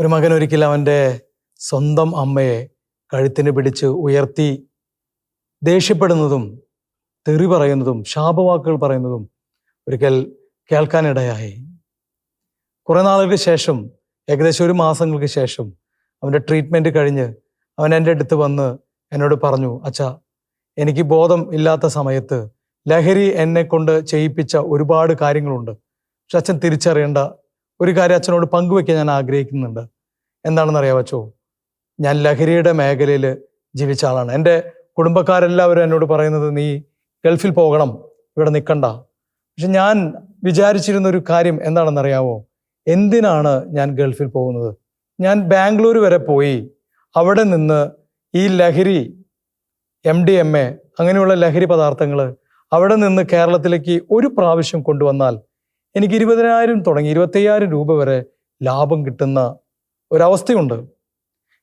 ഒരു മകൻ ഒരിക്കൽ അവന്റെ സ്വന്തം അമ്മയെ കഴുത്തിന് പിടിച്ച് ഉയർത്തി ദേഷ്യപ്പെടുന്നതും തെറി പറയുന്നതും ശാപവാക്കുകൾ പറയുന്നതും ഒരിക്കൽ കേൾക്കാനിടയായി. കുറെ നാളുകൾക്ക് ശേഷം ഏകദേശം ഒരു മാസങ്ങൾക്ക് ശേഷം അവന്റെ ട്രീറ്റ്മെന്റ് കഴിഞ്ഞ് അവൻ എന്റെ അടുത്ത് വന്ന് എന്നോട് പറഞ്ഞു അച്ഛാ എനിക്ക് ബോധം ഇല്ലാത്ത സമയത്ത് ലഹരി എന്നെ കൊണ്ട് ചെയ്യിപ്പിച്ച ഒരുപാട് കാര്യങ്ങളുണ്ട്. പക്ഷെ അച്ഛൻ തിരിച്ചറിയേണ്ട ഒരു കാര്യം അച്ഛനോട് പങ്കുവെക്കാൻ ഞാൻ ആഗ്രഹിക്കുന്നുണ്ട്. എന്താണെന്ന് ഞാൻ ലഹരിയുടെ മേഖലയിൽ ജീവിച്ച ആളാണ്. എന്റെ കുടുംബക്കാരെല്ലാവരും എന്നോട് പറയുന്നത് നീ ഗൾഫിൽ പോകണം ഇവിടെ നിൽക്കണ്ട പക്ഷെ ഞാൻ വിചാരിച്ചിരുന്ന ഒരു കാര്യം എന്താണെന്ന് അറിയാമോ എന്തിനാണ് ഞാൻ ഗൾഫിൽ പോകുന്നത്? ഞാൻ ബാംഗ്ലൂർ വരെ പോയി അവിടെ നിന്ന് ഈ ലഹരി എം ഡി എം എ അങ്ങനെയുള്ള ലഹരി പദാർത്ഥങ്ങൾ അവിടെ നിന്ന് കേരളത്തിലേക്ക് ഒരു പ്രാവശ്യം കൊണ്ടുവന്നാൽ എനിക്ക് ഇരുപതിനായിരം തുടങ്ങി ഇരുപത്തയ്യായിരം രൂപ വരെ ലാഭം കിട്ടുന്ന ഒരവസ്ഥയുണ്ട്.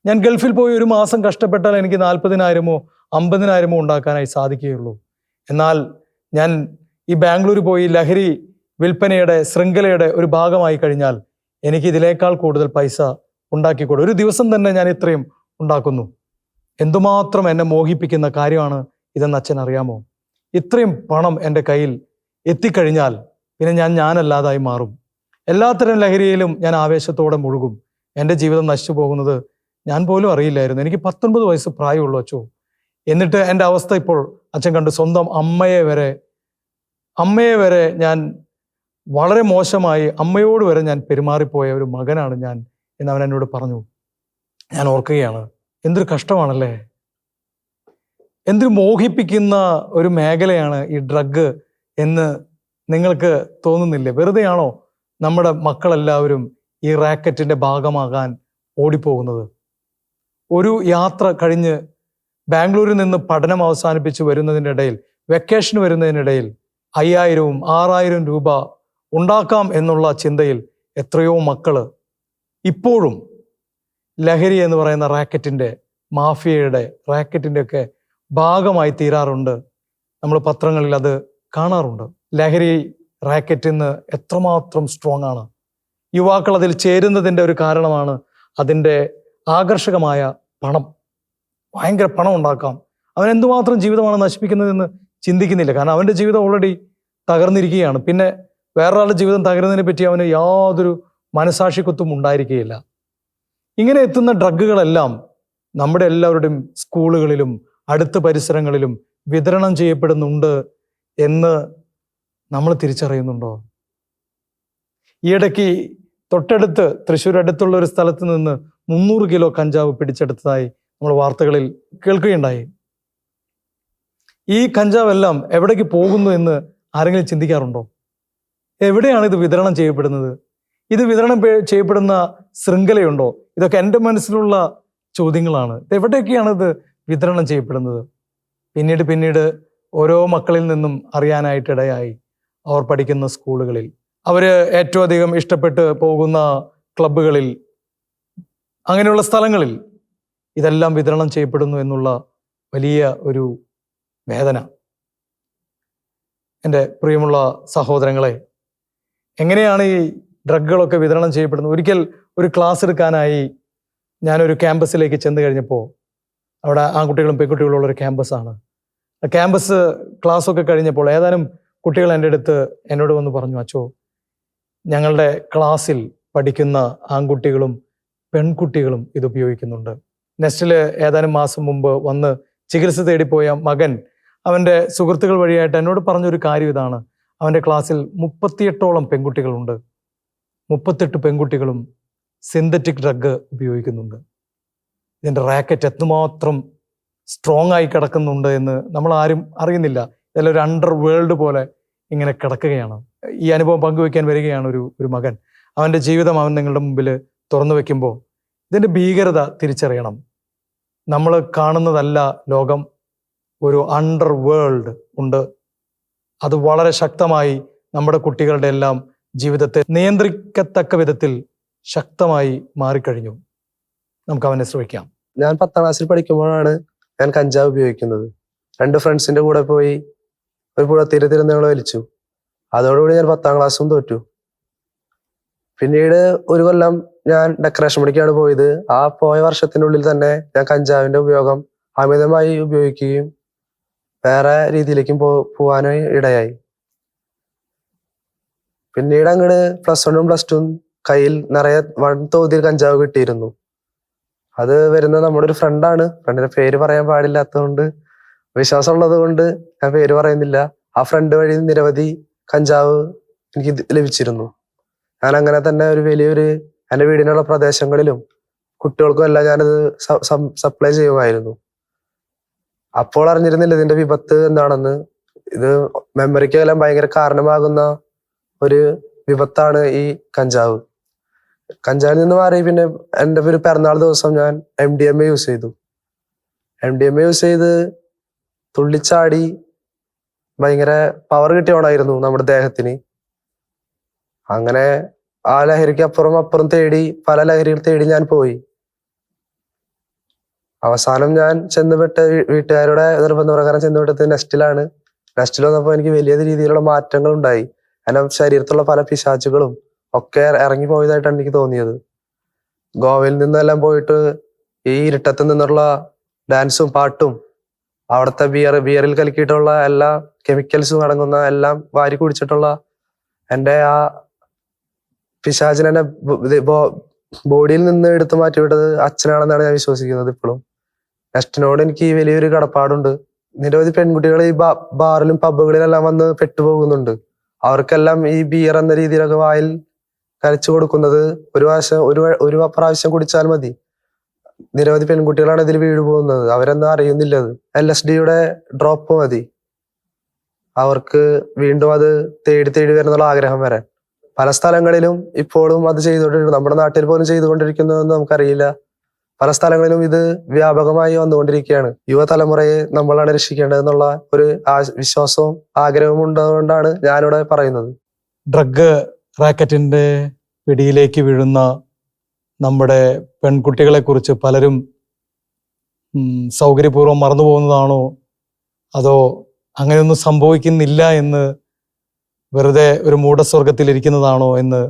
ഞാൻ ഗൾഫിൽ പോയി ഒരു മാസം കഷ്ടപ്പെട്ടാൽ എനിക്ക് നാൽപ്പതിനായിരമോ അമ്പതിനായിരമോ ഉണ്ടാക്കാനായി സാധിക്കുകയുള്ളൂ. എന്നാൽ ഞാൻ ഈ ബാംഗ്ലൂർ പോയി ലഹരി വിൽപ്പനയുടെ ശൃംഖലയുടെ ഒരു ഭാഗമായി കഴിഞ്ഞാൽ എനിക്ക് ഇതിലേക്കാൾ കൂടുതൽ പൈസ ഉണ്ടാക്കിക്കൂടും? ഒരു ദിവസം തന്നെ ഞാൻ ഇത്രയും ഉണ്ടാക്കുന്നു. എന്തുമാത്രം എന്നെ മോഹിപ്പിക്കുന്ന കാര്യമാണ് ഇതെന്ന് അച്ഛൻ അറിയാമോ ഇത്രയും പണം എന്റെ കയ്യിൽ എത്തിക്കഴിഞ്ഞാൽ പിന്നെ ഞാൻ ഞാനല്ലാതായി മാറും. എല്ലാത്തരം ലഹരിയിലും ഞാൻ ആവേശത്തോടെ മുഴുകും. എന്റെ ജീവിതം നശിച്ചു പോകുന്നത് ഞാൻ പോലും അറിയില്ലായിരുന്നു. എനിക്ക് പത്തൊൻപത് വയസ്സ് പ്രായമുള്ളൂ അച്ഛോ എന്നിട്ട് എന്റെ അവസ്ഥ ഇപ്പോൾ അച്ഛൻ കണ്ട് സ്വന്തം അമ്മയെ വരെ അമ്മയെ വരെ ഞാൻ വളരെ മോശമായി അമ്മയോട് വരെ ഞാൻ പെരുമാറിപ്പോയ ഒരു മകനാണ് ഞാൻ എന്ന് അവൻ എന്നോട് പറഞ്ഞു. ഞാൻ ഓർക്കുകയാണ് എന്തൊരു കഷ്ടമാണല്ലേ? എന്തൊരു മോഹിപ്പിക്കുന്ന ഒരു മേഖലയാണ് ഈ ഡ്രഗ് എന്ന് നിങ്ങൾക്ക് തോന്നുന്നില്ലേ? വെറുതെയാണോ നമ്മുടെ മക്കളെല്ലാവരും ഈ റാക്കറ്റിന്റെ ഭാഗമാകാൻ ഓടിപ്പോകുന്നത്? ഒരു യാത്ര കഴിഞ്ഞ് ബാംഗ്ലൂരിൽ നിന്ന് പഠനം അവസാനിപ്പിച്ച് വരുന്നതിനിടയിൽ വെക്കേഷൻ വരുന്നതിനിടയിൽ അയ്യായിരവും ആറായിരം രൂപ ഉണ്ടാക്കാം എന്നുള്ള ചിന്തയിൽ എത്രയോ മക്കൾ ഇപ്പോഴും ലഹരി എന്ന് പറയുന്ന റാക്കറ്റിന്റെ മാഫിയയുടെ റാക്കറ്റിന്റെയൊക്കെ ഭാഗമായി തീരാറുണ്ട്. നമ്മൾ പത്രങ്ങളിൽ അത് കാണാറുണ്ട്. ലഹരി റാക്കറ്റ് ഇന്ന് എത്രമാത്രം സ്ട്രോങ് ആണ് യുവാക്കൾ അതിൽ ചേരുന്നതിന്റെ ഒരു കാരണമാണ് അതിന്റെ ആകർഷകമായ പണം. ഭയങ്കര പണം ഉണ്ടാക്കാം. അവൻ എന്തുമാത്രം ജീവിതമാണ് നശിപ്പിക്കുന്നതെന്ന് ചിന്തിക്കുന്നില്ല. കാരണം അവന്റെ ജീവിതം ഓൾറെഡി തകർന്നിരിക്കുകയാണ്. പിന്നെ വേറൊരാളുടെ ജീവിതം തകരുന്നതിനെ പറ്റി അവന് യാതൊരു മനസാക്ഷിക്കുത്തും ഉണ്ടായിരിക്കുകയില്ല. ഇങ്ങനെ എത്തുന്ന ഡ്രഗുകളെല്ലാം നമ്മുടെ എല്ലാവരുടെയും സ്കൂളുകളിലും അടുത്ത പരിസരങ്ങളിലും വിതരണം ചെയ്യപ്പെടുന്നുണ്ട് എന്ന് നമ്മൾ തിരിച്ചറിയുന്നുണ്ടോ? ഈയിടയ്ക്ക് തൊട്ടടുത്ത് തൃശ്ശൂർ അടുത്തുള്ള ഒരു സ്ഥലത്ത് നിന്ന് മുന്നൂറ് കിലോ കഞ്ചാവ് പിടിച്ചെടുത്തതായി നമ്മൾ വാർത്തകളിൽ കേൾക്കുകയുണ്ടായി. ഈ കഞ്ചാവെല്ലാം എവിടേക്ക് പോകുന്നു എന്ന് ആരെങ്കിലും ചിന്തിക്കാറുണ്ടോ? എവിടെയാണ് ഇത് വിതരണം ചെയ്യപ്പെടുന്നത്? ഇത് വിതരണം ചെയ്യപ്പെടുന്ന ശൃംഖലയുണ്ടോ? ഇതൊക്കെ എന്റെ മനസ്സിലുള്ള ചോദ്യങ്ങളാണ്. ഇത് എവിടെയൊക്കെയാണ് ഇത് വിതരണം ചെയ്യപ്പെടുന്നത്? പിന്നീട് പിന്നീട് ഓരോ മക്കളിൽ നിന്നും അറിയാനായിട്ടിടയായി. അവർ പഠിക്കുന്ന സ്കൂളുകളിൽ. അവർ ഏറ്റവും അധികം ഇഷ്ടപ്പെട്ട് പോകുന്ന ക്ലബ്ബുകളിൽ അങ്ങനെയുള്ള സ്ഥലങ്ങളിൽ ഇതെല്ലാം വിതരണം ചെയ്യപ്പെടുന്നു എന്നുള്ള വലിയ ഒരു വേദന. എന്റെ പ്രിയമുള്ള സഹോദരങ്ങളെ എങ്ങനെയാണ് ഈ ഡ്രഗുകളൊക്കെ വിതരണം ചെയ്യപ്പെടുന്നത്? ഒരിക്കൽ ഒരു ക്ലാസ് എടുക്കാനായി ഞാനൊരു ക്യാമ്പസിലേക്ക് ചെന്ന് കഴിഞ്ഞപ്പോൾ അവിടെ ആൺകുട്ടികളും പെൺകുട്ടികളും ഉള്ള ഒരു ക്യാമ്പസാണ്. ക്യാമ്പസ് ക്ലാസ്സൊക്കെ കഴിഞ്ഞപ്പോൾ ഏതാനും കുട്ടികൾ എന്റെ അടുത്ത് എന്നോട് വന്ന് പറഞ്ഞു അച്ചോ ഞങ്ങളുടെ ക്ലാസ്സിൽ പഠിക്കുന്ന ആൺകുട്ടികളും പെൺകുട്ടികളും ഇത് ഉപയോഗിക്കുന്നുണ്ട്. നെസ്റ്റിൽ ഏതാനും മാസം മുമ്പ് വന്ന് ചികിത്സ തേടിപ്പോയ മകൻ അവന്റെ സുഹൃത്തുക്കൾ വഴിയായിട്ട് എന്നോട് പറഞ്ഞൊരു കാര്യം ഇതാണ്. അവന്റെ ക്ലാസ്സിൽ മുപ്പത്തിയെട്ടോളം പെൺകുട്ടികളുണ്ട്. മുപ്പത്തെട്ട് പെൺകുട്ടികളും സിന്തറ്റിക് ഡ്രഗ് ഉപയോഗിക്കുന്നുണ്ട്. ഇതിന്റെ റാക്കറ്റ് എത്രമാത്രം സ്ട്രോങ് ആയി കിടക്കുന്നുണ്ട് എന്ന് നമ്മൾ ആരും അറിയുന്നില്ല. ഇതെല്ലാം ഒരു അണ്ടർ വേൾഡ് പോലെ ഇങ്ങനെ കിടക്കുകയാണ്. ഈ അനുഭവം പങ്കുവെക്കാൻ വരികയാണ് ഒരു ഒരു മകൻ. അവന്റെ ജീവിതം അവൻ നിങ്ങളുടെ മുമ്പിൽ തുറന്നു വെക്കുമ്പോൾ ഇതിന്റെ ഭീകരത തിരിച്ചറിയണം. നമ്മൾ കാണുന്നതല്ല ലോകം. ഒരു അണ്ടർ വേൾഡ് ഉണ്ട്. അത് വളരെ ശക്തമായി നമ്മുടെ കുട്ടികളുടെ എല്ലാം ജീവിതത്തെ നിയന്ത്രിക്കത്തക്ക വിധത്തിൽ ശക്തമായി മാറിക്കഴിഞ്ഞു. നമുക്ക് അവനെ ശ്രമിക്കാം. ഞാൻ പത്താം ക്ലാസ്സിൽ പഠിക്കുമ്പോഴാണ് ഞാൻ കഞ്ചാവ് ഉപയോഗിക്കുന്നത്. രണ്ട് ഫ്രണ്ട്സിന്റെ കൂടെ പോയി ഒരു പുഴ തീരത്തിരുന്ന് ഞങ്ങൾ വലിച്ചു. അതോടുകൂടി ഞാൻ പത്താം ക്ലാസ്സും തോറ്റു. പിന്നീട് ഒരു കൊല്ലം ഞാൻ ഡെക്കറേഷൻ പണിക്കാണ് പോയത്. ആ പോയ വർഷത്തിനുള്ളിൽ തന്നെ ഞാൻ കഞ്ചാവിന്റെ ഉപയോഗം അമിതമായി ഉപയോഗിക്കുകയും വേറെ രീതിയിലേക്കും പോ പോവാനായി ഇടയായി. പിന്നീട് അങ്ങോട്ട് പ്ലസ് വണ്ണും പ്ലസ് ടുവും കയ്യിൽ നിറയെ വൺ തോതിൽ കഞ്ചാവ് കിട്ടിയിരുന്നു. അത് വരുന്ന നമ്മുടെ ഒരു ഫ്രണ്ടാണ് ഫ്രണ്ടിന്റെ പേര് പറയാൻ പാടില്ലാത്തതുകൊണ്ട് വിശ്വാസമുള്ളത് കൊണ്ട് ഞാൻ പേര് പറയുന്നില്ല. ആ ഫ്രണ്ട് വഴി നിരവധി കഞ്ചാവ് എനിക്ക് ലഭിച്ചിരുന്നു. ഞാൻ അങ്ങനെ തന്നെ ഒരു വലിയൊരു എന്റെ വീടിനുള്ള പ്രദേശങ്ങളിലും കുട്ടികൾക്കും എല്ലാം ഞാനത് സപ്ലൈ ചെയ്യുമായിരുന്നു. അപ്പോൾ അറിഞ്ഞിരുന്നില്ല ഇതിന്റെ വിപത്ത് എന്താണെന്ന്. ഇത് മെമ്മറിക്ക് എല്ലാം ഭയങ്കര കാരണമാകുന്ന ഒരു വിപത്താണ് ഈ കഞ്ചാവ്. കഞ്ചാവിൽ നിന്ന് മാറി പിന്നെ എന്റെ ഒരു പിറന്നാൾ ദിവസം ഞാൻ M D M A use ചെയ്തു. M D M A use ചെയ്ത് തുള്ളിച്ചാടി ഭയങ്കര പവർ കിട്ടിയോണായിരുന്നു നമ്മുടെ ദേഹത്തിന്. അങ്ങനെ ആ ലഹരിക്ക് അപ്പുറം അപ്പുറം തേടി പല ലഹരികൾ തേടി ഞാൻ പോയി. അവസാനം ഞാൻ ചെന്നുപെട്ട വീട്ടുകാരുടെ നിർബന്ധപ്രകാരം ചെന്നുപെട്ടത് നെസ്റ്റിലാണ്. നെസ്റ്റിൽ വന്നപ്പോൾ എനിക്ക് വലിയ രീതിയിലുള്ള മാറ്റങ്ങൾ ഉണ്ടായി. എന്റെ ശരീരത്തുള്ള പല പിശാച്ചുകളും ഒക്കെ ഇറങ്ങി പോയതായിട്ടാണ് എനിക്ക് തോന്നിയത്. ഗോവയിൽ നിന്നെല്ലാം പോയിട്ട് ഈ ഇരുട്ടത്ത് നിന്നുള്ള ഡാൻസും പാട്ടും അവിടുത്തെ ബിയർ ബിയറിൽ കലക്കിയിട്ടുള്ള എല്ലാ കെമിക്കൽസും അടങ്ങുന്ന എല്ലാം വാരി കുടിച്ചിട്ടുള്ള എന്റെ ആ പിശാചിനെ ബോഡിയിൽ നിന്ന് എടുത്തു മാറ്റിവിട്ടത് അച്ഛനാണെന്നാണ് ഞാൻ വിശ്വസിക്കുന്നത് ഇപ്പോഴും. നെസ്റ്റിനോട് എനിക്ക് ഈ വലിയൊരു കടപ്പാടുണ്ട്. നിരവധി പെൺകുട്ടികൾ ഈ ബാറിലും പബ്ബുകളിലെല്ലാം വന്ന് പെട്ടുപോകുന്നുണ്ട്. അവർക്കെല്ലാം ഈ ബിയർ എന്ന രീതിയിലൊക്കെ വായിൽ കരച്ചു കൊടുക്കുന്നത് ഒരു പ്രാവശ്യം ഒരു ഒരു പ്രാവശ്യം കുടിച്ചാൽ മതി. നിരവധി പെൺകുട്ടികളാണ് ഇതിൽ വീട് പോകുന്നത് അവരൊന്നും അറിയുന്നില്ല എൽ എസ് ഡിയുടെ ഡ്രോപ്പ് മതി. അവർക്ക് വീണ്ടും അത് തേടി തേടി വരുന്നുള്ള ആഗ്രഹം വരാൻ പല സ്ഥലങ്ങളിലും ഇപ്പോഴും അത് ചെയ്തുകൊണ്ടിരിക്കുന്നു. നമ്മുടെ നാട്ടിൽ പോലും ചെയ്തുകൊണ്ടിരിക്കുന്നതെന്ന് നമുക്കറിയില്ല. പല സ്ഥലങ്ങളിലും ഇത് വ്യാപകമായി വന്നുകൊണ്ടിരിക്കുകയാണ്. യുവതലമുറയെ നമ്മളാണ് രക്ഷിക്കേണ്ടതെന്നുള്ള ഒരു വിശ്വാസവും ആഗ്രഹവും ഉള്ളതുകൊണ്ടാണ് ഞാനിവിടെ പറയുന്നത്. ഡ്രഗ് റാക്കറ്റിന്റെ പിടിയിലേക്ക് വീഴുന്ന നമ്മുടെ പെൺകുട്ടികളെക്കുറിച്ച് പലരും സൗകര്യപൂർവം മറന്നു പോകുന്നതാണോ അതോ അങ്ങനെയൊന്നും സംഭവിക്കുന്നില്ല എന്ന് വെറുതെ ഒരു മൂഢസ്വർഗത്തിൽ ഇരിക്കുന്നതാണോ എന്ന്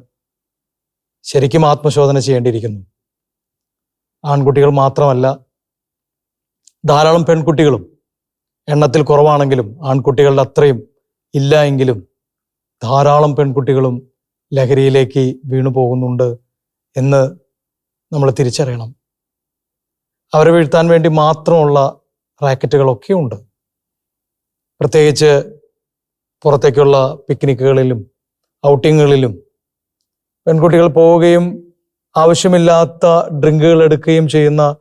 ശരിക്കും ആത്മശോധന ചെയ്യേണ്ടിയിരിക്കുന്നു. ആൺകുട്ടികൾ മാത്രമല്ല ധാരാളം പെൺകുട്ടികളും എണ്ണത്തിൽ കുറവാണെങ്കിലും ആൺകുട്ടികളുടെ അത്രയും ഇല്ല എങ്കിലും ധാരാളം പെൺകുട്ടികളും ലഹരിയിലേക്ക് വീണു പോകുന്നുണ്ട് എന്ന് നമ്മൾ തിരിച്ചറിയണം. അവരെ വീഴ്ത്താൻ വേണ്ടി മാത്രമുള്ള റാക്കറ്റുകളൊക്കെ ഉണ്ട്. പ്രത്യേകിച്ച് പുറത്തേക്കുള്ള പിക്നിക്കുകളിലും ഔട്ടിങ്ങുകളിലും പെൺകുട്ടികൾ പോവുകയും ആവശ്യമില്ലാത്ത ഡ്രിങ്കുകൾ എടുക്കുകയും ചെയ്യുന്ന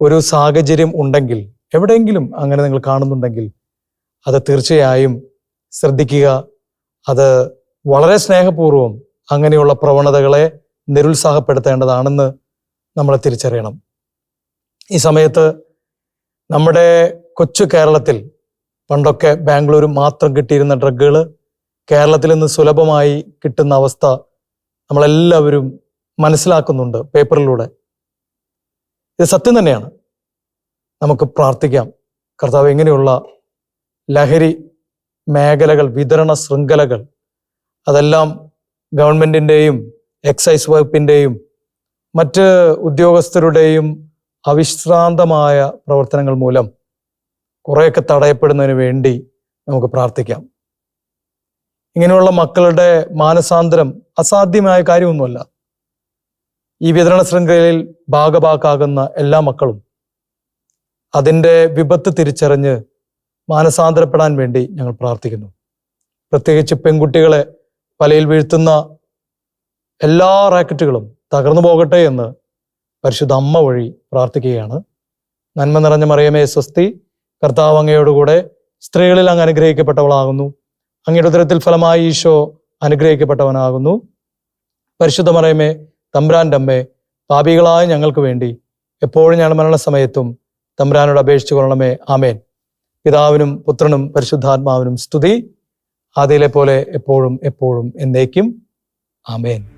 ഒരു സാഹചര്യം ഉണ്ടെങ്കിൽ എവിടെയെങ്കിലും അങ്ങനെ നിങ്ങൾ കാണുന്നുണ്ടെങ്കിൽ അത് തീർച്ചയായും ശ്രദ്ധിക്കുക. അത് വളരെ സ്നേഹപൂർവം അങ്ങനെയുള്ള പ്രവണതകളെ നിരുത്സാഹപ്പെടുത്തേണ്ടതാണെന്ന് നമ്മൾ തിരിച്ചറിയണം. ഈ സമയത്ത് നമ്മുടെ കൊച്ചു കേരളത്തിൽ പണ്ടൊക്കെ ബാംഗ്ലൂർ മാത്രം കിട്ടിയിരുന്ന ഡ്രഗുകൾ കേരളത്തിൽ നിന്ന് സുലഭമായി കിട്ടുന്ന അവസ്ഥ നമ്മളെല്ലാവരും മനസ്സിലാക്കുന്നുണ്ട് പേപ്പറിലൂടെ. ഇത് സത്യം തന്നെയാണ്. നമുക്ക് പ്രാർത്ഥിക്കാം. കർത്താവ് ഇങ്ങനെയുള്ള ലഹരി മേഖലകൾ വിതരണ ശൃംഖലകൾ അതെല്ലാം ഗവൺമെന്റിന്റെയും എക്സൈസ് വകുപ്പിന്റെയും മറ്റ് ഉദ്യോഗസ്ഥരുടെയും അവിശ്രാന്തമായ പ്രവർത്തനങ്ങൾ മൂലം കുറേയൊക്കെ തടയപ്പെടുന്നതിന് വേണ്ടി നമുക്ക് പ്രാർത്ഥിക്കാം. ഇങ്ങനെയുള്ള മക്കളുടെ മാനസാന്തരം അസാധ്യമായ കാര്യമൊന്നുമല്ല. ഈ വിതരണ ശൃംഖലയിൽ ഭാഗഭാക്കാകുന്ന എല്ലാ മക്കളും അതിന്റെ വിപത്ത് തിരിച്ചറിഞ്ഞ് മാനസാന്തരപ്പെടാൻ വേണ്ടി ഞങ്ങൾ പ്രാർത്ഥിക്കുന്നു. പ്രത്യേകിച്ച് പെൺകുട്ടികളെ പലയിൽ വീഴ്ത്തുന്ന എല്ലാ റാക്കറ്റുകളും തകർന്നു പോകട്ടെ എന്ന് പരിശുദ്ധ അമ്മ വഴി പ്രാർത്ഥിക്കുകയാണ്. നന്മ നിറഞ്ഞ മറിയമേ സ്വസ്തി കർത്താവ് അങ്ങയോടുകൂടെ സ്ത്രീകളിൽ അങ്ങ് അനുഗ്രഹിക്കപ്പെട്ടവളാകുന്നു. അങ്ങയുടെ ഉദരത്തിൽ ഫലമായി ഈശോ അനുഗ്രഹിക്കപ്പെട്ടവനാകുന്നു. പരിശുദ്ധ മറിയമേ തമ്പ്രാന്റെ അമ്മേ പാപികളായ ഞങ്ങൾക്ക് വേണ്ടി എപ്പോഴും ഞങ്ങളുടെ മരണസമയത്തും തമ്പ്രാനോട് അപേക്ഷിച്ചു കൊള്ളണമേ. ആമേൻ. പിതാവിനും പുത്രനും പരിശുദ്ധാത്മാവിനും സ്തുതി. ആദ്യയിലെ പോലെ എപ്പോഴും എപ്പോഴും എന്നേക്കും. ആമേൻ.